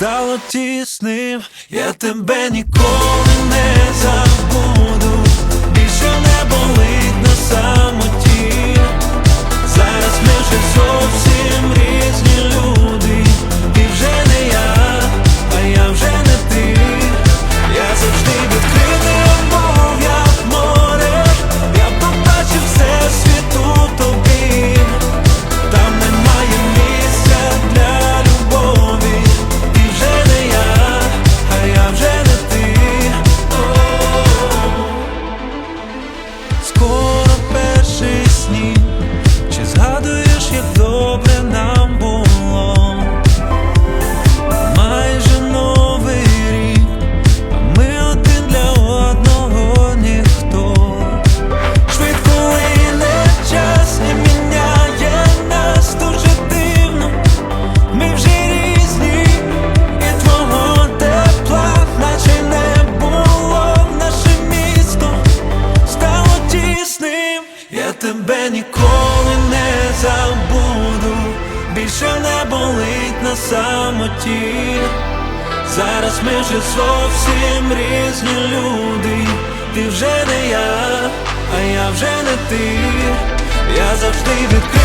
стало тісним, я тебе ніколи не забуду ніколи не забуду, більше не болить на самоті. Зараз ми вже зовсім різні люди. Ти вже не я, а я вже не ти. Я завжди відкрив.